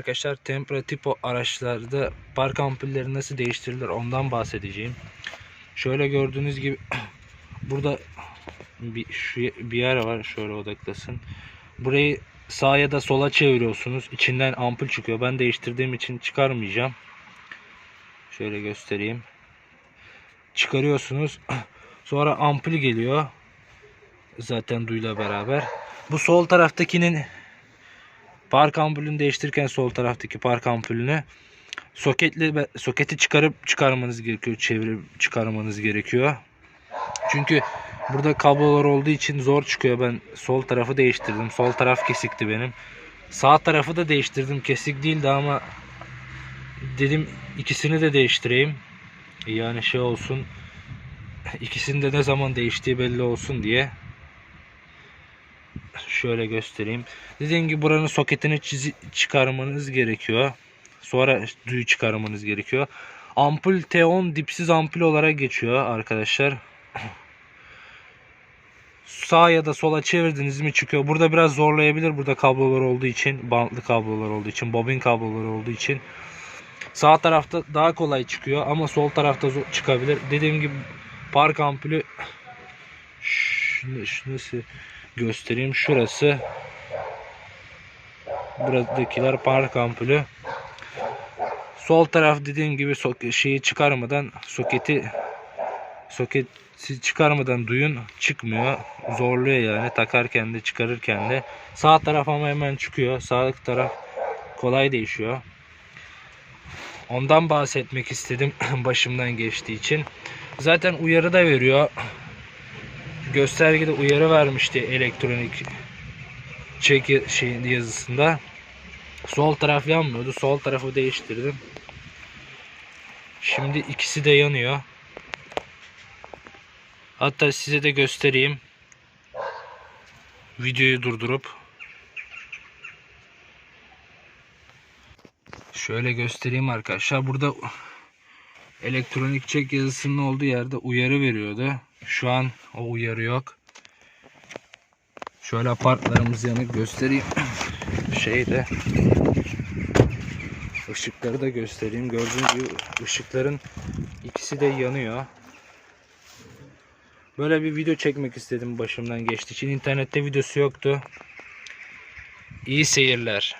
arkadaşlar Tempra tipo araçlarda park ampulleri nasıl değiştirilir ondan bahsedeceğim. Şöyle gördüğünüz gibi burada bir, şu bir yer var şöyle odaklasın. Burayı sağa ya da sola çeviriyorsunuz. İçinden ampul çıkıyor. Ben değiştirdiğim için çıkarmayacağım. Şöyle göstereyim. Çıkarıyorsunuz. Sonra ampul geliyor. Zaten duyla beraber. Bu sol taraftakinin park ampulünü değiştirirken sol taraftaki park ampulünü soketli soketi çıkarıp çıkarmanız gerekiyor. Çevirip çıkarmanız gerekiyor. Çünkü burada kablolar olduğu için zor çıkıyor. Ben sol tarafı değiştirdim. Sol taraf kesikti benim. Sağ tarafı da değiştirdim. Kesik değildi ama dedim ikisini de değiştireyim. Yani şey olsun. İkisinin de ne zaman değiştiği belli olsun diye. Şöyle göstereyim. Dediğim gibi buranın soketini çizi çıkarmanız gerekiyor. Sonra duyu çıkarmanız gerekiyor. Ampul T10 dipsiz ampul olarak geçiyor arkadaşlar. Sağa ya da sola çevirdiniz mi çıkıyor. Burada biraz zorlayabilir. Burada kablolar olduğu için, bantlı kablolar olduğu için, bobin kabloları olduğu için. Sağ tarafta daha kolay çıkıyor ama sol tarafta çıkabilir. Dediğim gibi park ampulü şunu, şunu göstereyim. Şurası buradakiler park ampulü. Sol taraf dediğim gibi şeyi çıkarmadan soketi soketi çıkarmadan duyun çıkmıyor. Zorluyor yani takarken de çıkarırken de. Sağ taraf ama hemen çıkıyor. Sağ taraf kolay değişiyor. Ondan bahsetmek istedim başımdan geçtiği için. Zaten uyarı da veriyor. Göstergede uyarı vermişti elektronik çek şey yazısında. Sol taraf yanmıyordu. Sol tarafı değiştirdim. Şimdi ikisi de yanıyor. Hatta size de göstereyim. Videoyu durdurup Şöyle göstereyim arkadaşlar. Burada elektronik çek yazısının olduğu yerde uyarı veriyordu. Şu an o uyarı yok. Şöyle apartlarımız yanık göstereyim. Şeyde ışıkları da göstereyim. Gördüğünüz gibi ışıkların ikisi de yanıyor. Böyle bir video çekmek istedim başımdan geçtiği için. İnternette videosu yoktu. İyi seyirler.